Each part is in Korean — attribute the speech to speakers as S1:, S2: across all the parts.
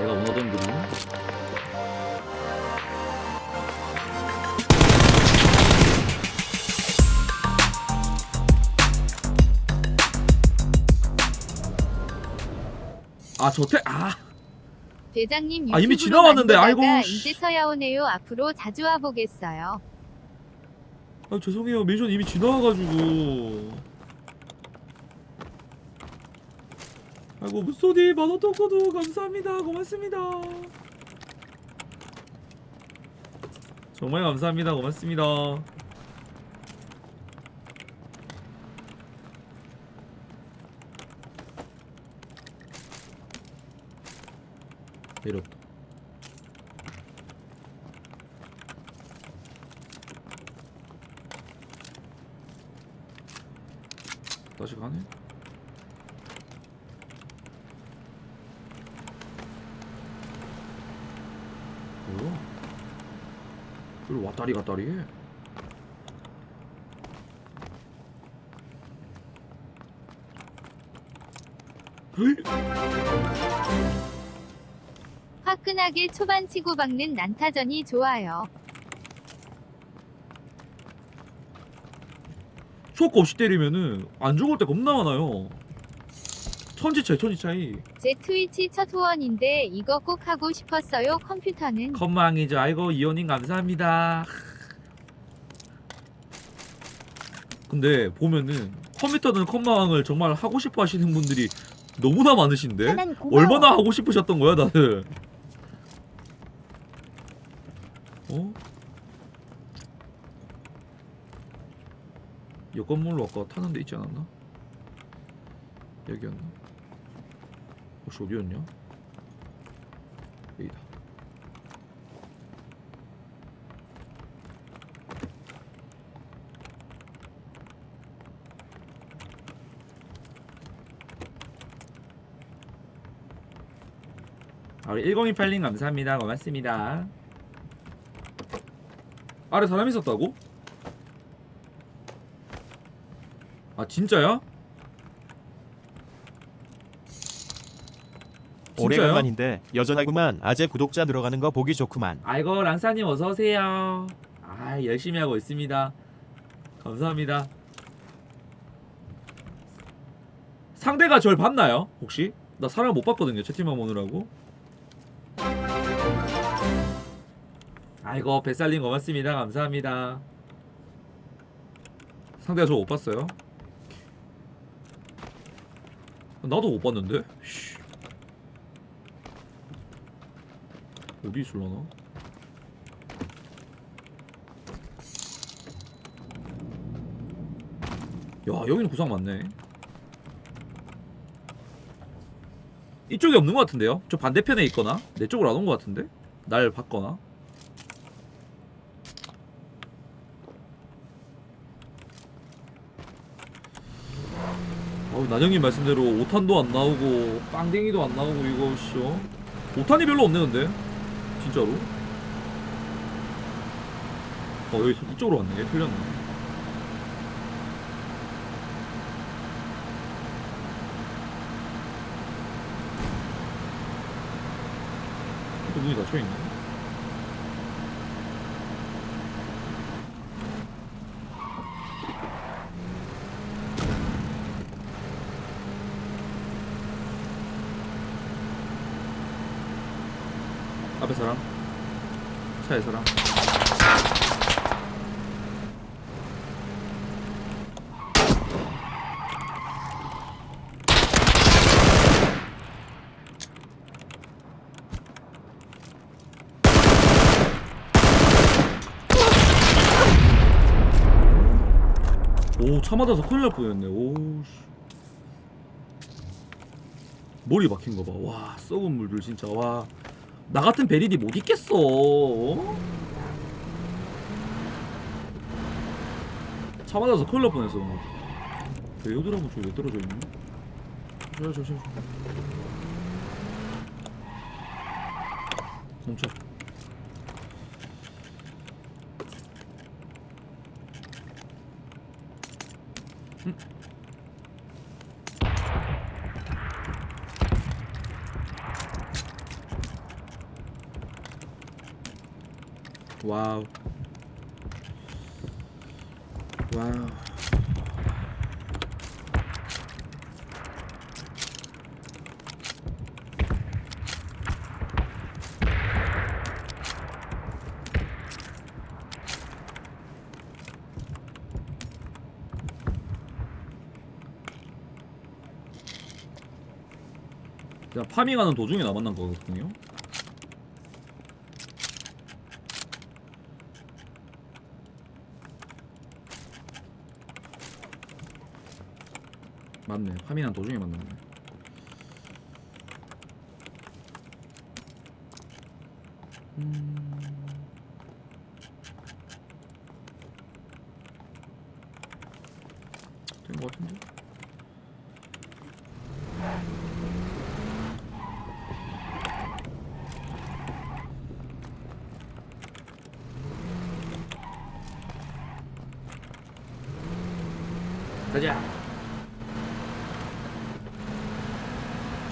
S1: 내가 원하던 그림. 아 저태 아
S2: 대장님
S1: 아, 이미
S2: 유튜브로
S1: 지나왔는데,
S2: 만들다가
S1: 아이고, 씨.
S2: 이제서야 오네요. 앞으로 자주 와보겠어요.
S1: 아 죄송해요 미션 이미 지나와가지고 아이고 무소디 만원통 코드 감사합니다. 고맙습니다. 정말 감사합니다. 고맙습니다. 내렸다 다시 가네 뭐야? 그리고 왔다리 갔다리 해. 헤이!
S2: 화끈하게 초반 치고 박는 난타전이 좋아요.
S1: 쇼크 없이 때리면은 안 죽을 때 겁나 많아요. 천지 차이, 천지 차이.
S2: 제 트위치 첫 후원인데 이거 꼭 하고 싶었어요. 컴퓨터는
S1: 컴망이죠. 아이고 이호님 감사합니다. 근데 보면은 컴퓨터는 컴망을 정말 하고 싶어 하시는 분들이 너무나 많으신데
S3: 고마워.
S1: 얼마나 하고 싶으셨던 거야 다들? 어? 이 건물로 아까 타는 데 있지 않았나? 여기였나? 혹시 어디였냐? 여기다. 아, 우리 1028님 감사합니다. 고맙습니다. 아래 사람 있었다고? 아 진짜야? 진짜요?
S4: 오래간만인데 여전하구만. 아재 구독자 늘어가는 거 보기 좋구만.
S1: 아이고 랑사님 어서 오세요. 아 열심히 하고 있습니다. 감사합니다. 상대가 절 봤나요? 혹시? 나 사람 못 봤거든요. 채팅만 보느라고. 아이고 뱃살님 고맙습니다. 감사합니다. 상대가 저 못 봤어요. 나도 못 봤는데. 씨. 어디 있을라나? 야 여기는 구상 많네 이쪽에 없는 것 같은데요? 저 반대편에 있거나 내 쪽으로 안 온 것 같은데? 날 봤거나 어우 난영님 말씀대로 5탄도 안 나오고 빵댕이도 안 나오고 이거 씨어 5탄이 별로 없네 근데 진짜로? 어 여기 이쪽으로 왔네. 얘 틀렸네. 또 문이 닫혀 있네 사람 차에 사람 오, 차 맞아서 큰일 날 뻔했네. 오, 씨. 머리 박힌 거 봐. 와, 썩은 물들 진짜. 와. 나 같은 베리디 못 있겠어. 어? 차 맞아서 큰일 날 뻔했어. 배우들하고 저기 왜 떨어져 있니? 야, 조심. 멈춰. 와우. 와우. 그냥 파밍하는 도중에 나 만난 거거든요. 맞네. 파밍한 도중에 만났네. 음... 된거 같은데?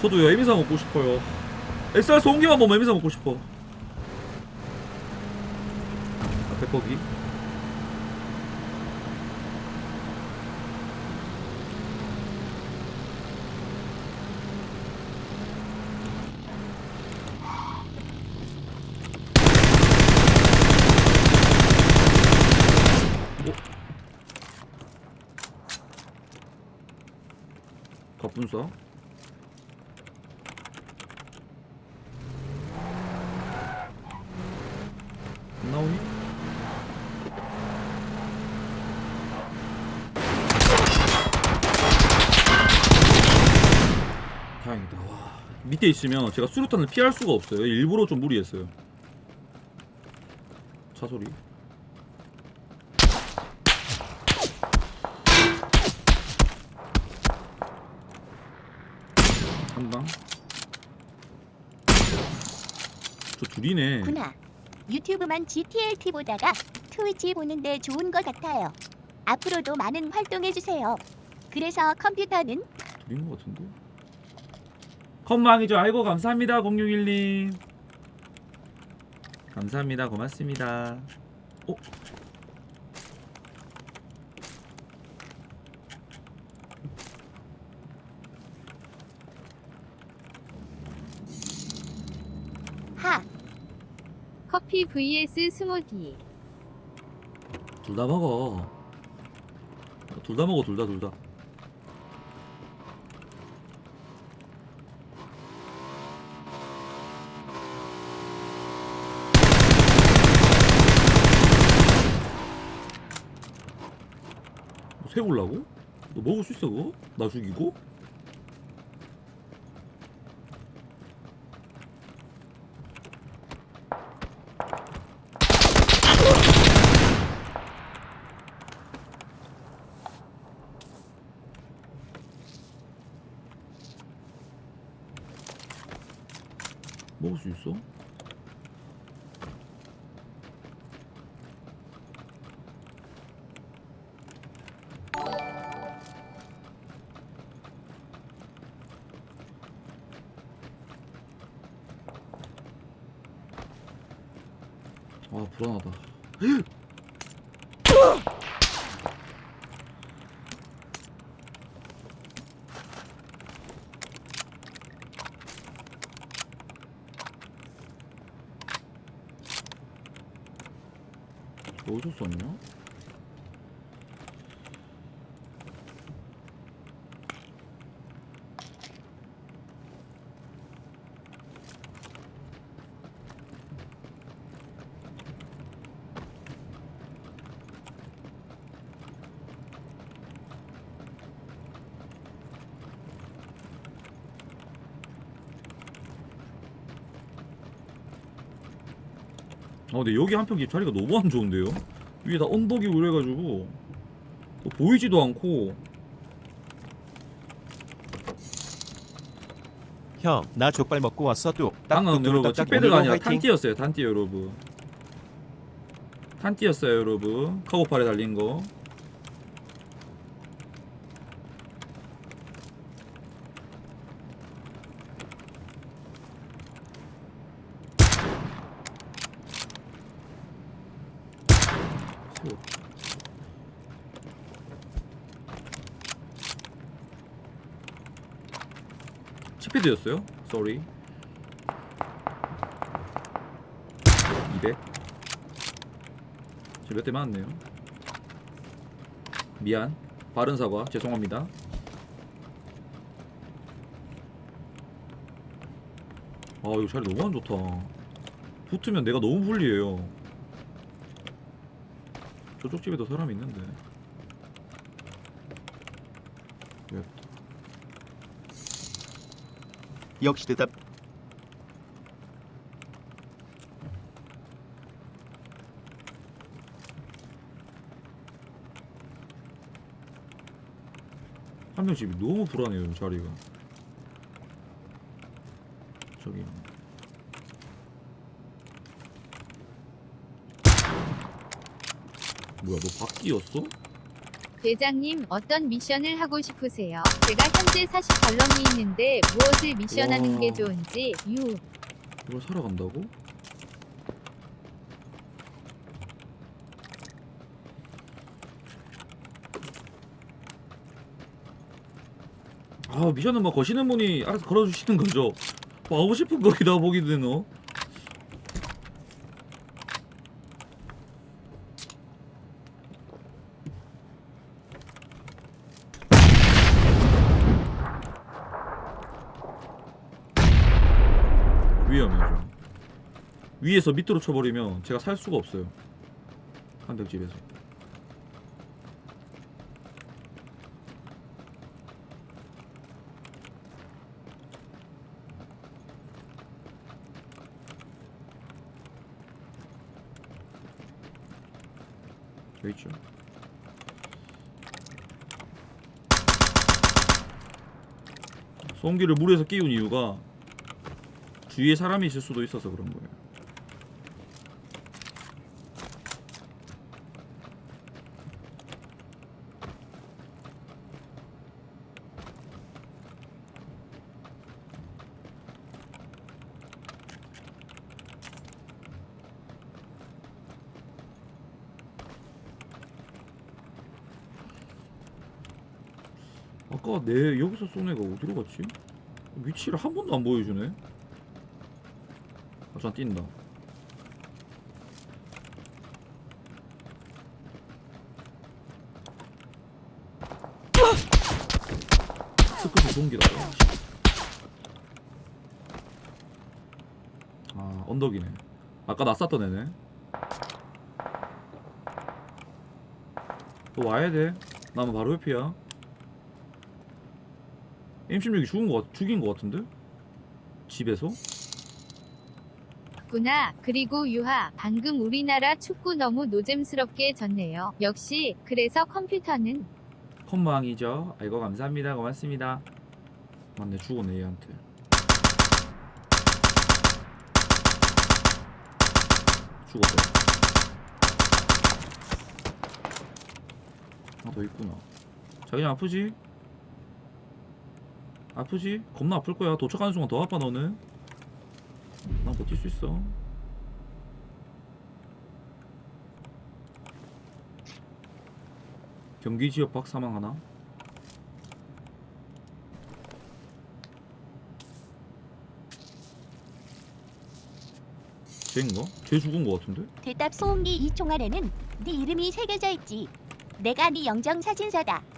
S1: 저도 에미사 먹고 싶어요. SR 소음기만 보면 에미사 먹고 싶어. 앞에 거기. 어? 갑분싸? 안 나오니? 다행이다. 와. 밑에 있으면 제가 수류탄을 피할 수가 없어요. 일부러 좀 무리했어요. 차 소리. 한 방. 저 둘이네.
S3: 구나 유튜브만 GTLT 보다가 트위치 보는데 좋은 것 같아요. 앞으로도 많은 활동해 주세요. 그래서 컴퓨터는
S1: 둘인 것 같은데? 컴망이죠. 아이고 감사합니다 061님. 감사합니다. 고맙습니다. 어?
S3: 하
S2: 커피 vs 스무디.
S1: 둘 다 먹어. 둘 다 먹어. 둘 다 둘 다. 뭐 세울라고? 너 먹을 수 있어 그거? 나 죽이고? 먹을 수 있어? 아 불안하다. 어디서 썼냐? 아 근데 여기 한평 집 자리가 너무 안 좋은데요? 위에 다 언덕이고 그래가지고 또 보이지도 않고
S4: 형, 나 족발 먹고 왔어 뚝.
S1: 방금 여러분
S4: 뚝딱딱
S1: 칙배드가
S4: 오늘도
S1: 아니라. 탄띠였어요 탄띠 여러분 탄띠였어요 여러분 카고팔에 달린 거 치패드였어요? Sorry. 200 제가 몇대 맞았네요? 미안. 바른 사과. 죄송합니다. 아 이거 자리 너무 안 좋다. 붙으면 내가 너무 불리해요. 저쪽 집에도 사람이 있는데
S4: 역시 대답.
S1: 한명 집이 너무 불안해요 자리가 저기 뭐야 너 바뀌었어?
S2: 대장님 어떤 미션을 하고 싶으세요? 제가 현재 40 벌렁이 있는데 무엇을 미션하는 게
S1: 와.
S2: 좋은지 유
S1: 이걸 사러 간다고? 아 미션은 뭐 거시는 분이 알아서 걸어주시는 거죠 뭐 하고 싶은 거기다 보기 되노 위험해요 좀. 위에서 밑으로 쳐버리면 제가 살 수가 없어요. 한백집에서. 여기 있죠? 송기를 물에서 끼운 이유가 주위에 사람이 있을 수도 있어서 그런 거예요. 아까 내 여기서 쏜 애가 어디로 갔지? 위치를 한 번도 안 보여주네. 아, 전 뛴다. 스크스 동기다. 아, 언덕이네. 아까 나 쐈던 애네. 너 와야 돼. 나는 바로 옆이야. M16이 죽은 거 같, 죽인 거 같은데? 집에서?
S2: 구나 그리고 유하 방금 우리나라 축구 너무 노잼스럽게 졌네요. 역시 그래서 컴퓨터는
S1: 컴망이죠. 아이고 감사합니다. 고맙습니다. 맞네 죽었네 얘한테. 죽었다. 하나 더 있구나. 자기 아프지? 아프지? 겁나 아플 거야. 도착하는 순간 더 아파 너는. 난 버틸 수 있어. 경기 지역 박 사망 하나. 쟤인가? 쟤 죽은 거 같은데?
S3: 대답 소음기 이 총알에는 네 이름이 새겨져 있지. 내가 네 영정 사진사다.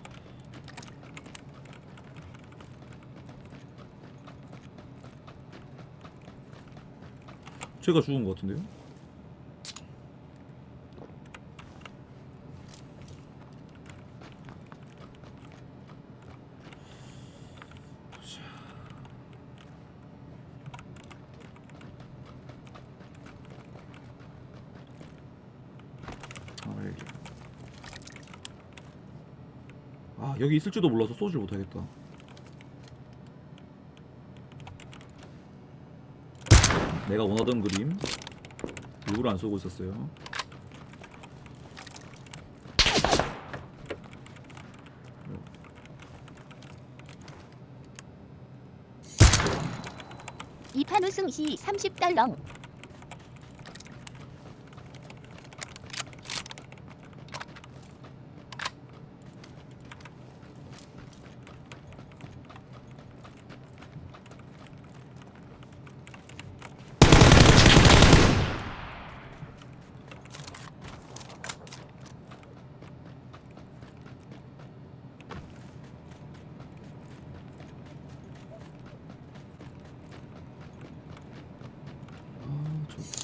S1: 쟤가 죽은 거 같은데요? 아. 아 여기 있을지도 몰라서 쏘질 못하겠다 내가 원하던 그림 일부러 안 쏘고 있었어요
S3: 이판 우승 시 30달러.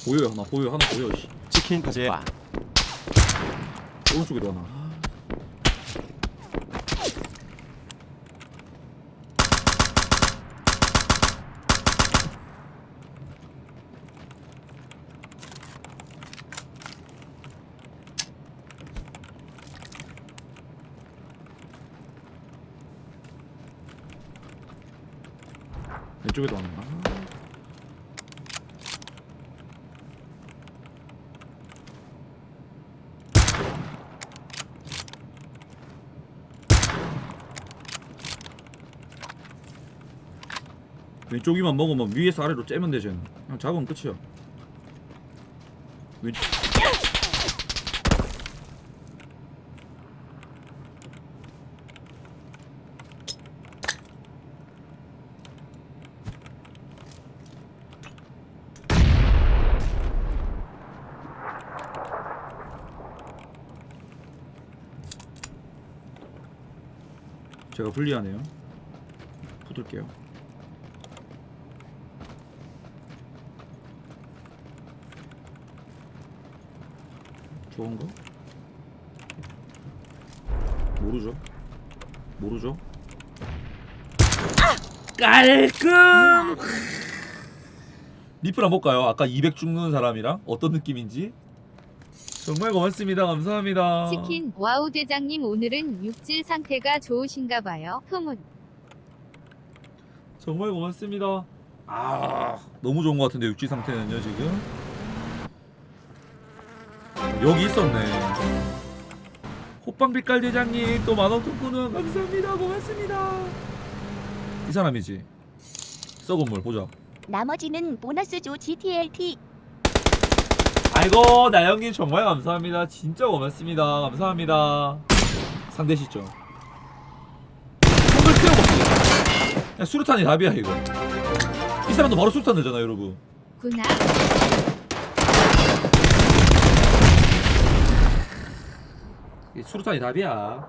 S1: 보여요 하나. 보여 하나 보여 씨.
S4: 치킨 가재와
S1: 오른쪽에도 하나. 왼쪽에도 하나 왼쪽이만 먹으면 위에서 아래로 째면 되지. 그냥 잡으면 끝이야. 왼... 제가 불리하네요. 붙을게요 좋은 거? 모르죠. 모르죠. 깔끔. 리플 한번 볼까요? 아까 200 죽는 사람이랑 어떤 느낌인지. 정말 고맙습니다. 감사합니다.
S2: 치킨 와우 대장님 오늘은 육질 상태가 좋으신가 봐요. 흐문.
S1: 정말 고맙습니다. 아 너무 좋은 것 같은데 육지 상태는요 지금. 여기 있었네. 호빵빛깔 대장님 또 만원 토크는 감사합니다. 고맙습니다. 이 사람이지. 썩은 물 보자.
S3: 나머지는 보너스 조 GTLT
S1: 아이고 나영님 정말 감사합니다. 진짜 고맙습니다. 감사합니다. 상대 시점. 필요 없어. 그냥 수류탄이 답이야 이거. 이 사람도 바로 수류탄 들잖아 여러분.
S2: 구나.
S1: 수류탄이 답이야.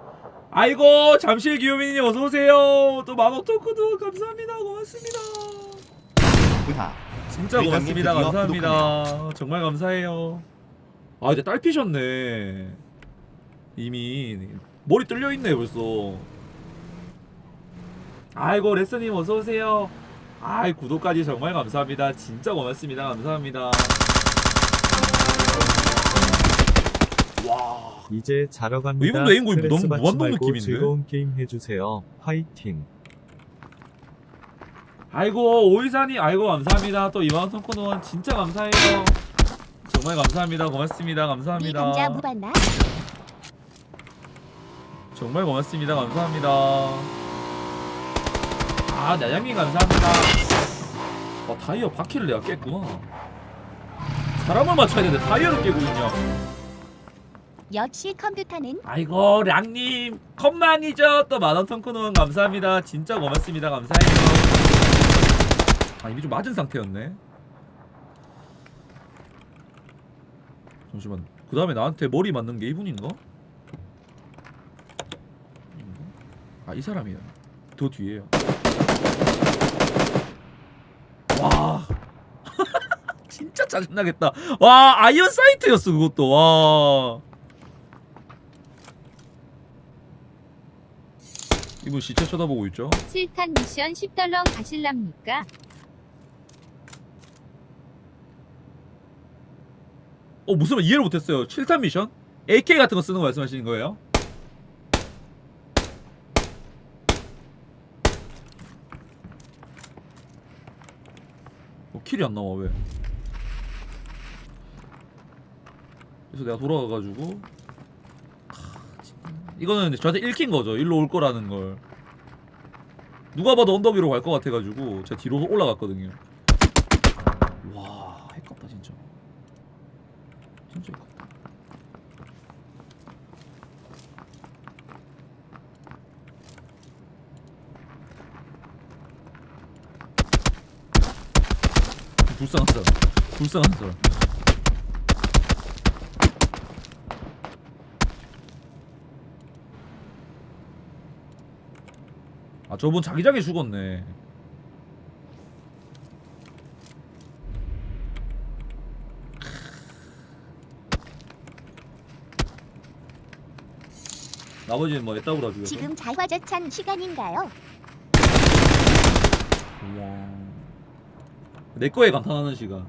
S1: 아이고 잠실 기요민님 어서 오세요. 또 만원 토크도 감사합니다. 고맙습니다.
S4: 의하
S1: 진짜 고맙습니다.
S4: 드디어
S1: 감사합니다. 정말 감사해요. 아 이제 딸 피셨네. 이미 머리 뚫려 있네 벌써. 아이고 레스님 어서 오세요. 아이 구독까지 정말 감사합니다. 진짜 고맙습니다. 감사합니다. 와.
S5: 이제 자러 갑니다.
S1: 이분도 애인
S5: 스트레스
S1: 너무 무한동 느낌인데?
S5: 즐거운 게임 해주세요. 화이팅.
S1: 아이고 오이사님 아이고 감사합니다. 또 이만 통코노원 진짜 감사해요. 정말 감사합니다. 고맙습니다.
S3: 이
S1: 감사합니다.
S3: 무반나
S1: 정말 고맙습니다. 감사합니다. 아, 나장님 감사합니다. 어, 타이어 바퀴를 내가 깼구나. 사람을 맞춰야 되는데 타이어를 깨고 있냐.
S3: 역시 컴퓨터는
S1: 아이고, 량님. 컵만이죠. 또 만원 턴크는 감사합니다. 진짜 고맙습니다. 감사해요. 아, 이미 좀 맞은 상태였네. 잠시만. 그 다음에 나한테 머리 맞는 게 이분인가? 아, 이 사람이야. 더 뒤에요. 와. 진짜 짜증나겠다. 와, 아이언 사이트였어, 그것도. 와. 이분 시체 쳐다보고 있죠?
S2: 7탄 미션 10달러 가실랍니까?
S1: 어, 무슨 말 이해를 못했어요. 7탄 미션? AK 같은 거 쓰는 거 말씀하시는 거예요? 어, 킬이 안 나와, 왜? 그래서 내가 돌아가가지고. 이거는 저한테 읽힌 거죠. 일로 올 거라는 걸. 누가 봐도 언덕 위로 갈 것 같아가지고 제가 뒤로 올라갔거든요. 와, 해깝다 진짜. 진짜 해깝다. 불쌍한 사람. 불쌍한 사람. 아 저분 자기자기 죽었네. 나머지는 뭐 했다고 그러죠
S3: 지금 자화자찬 시간인가요?
S1: 내꺼에 감탄하는 시간.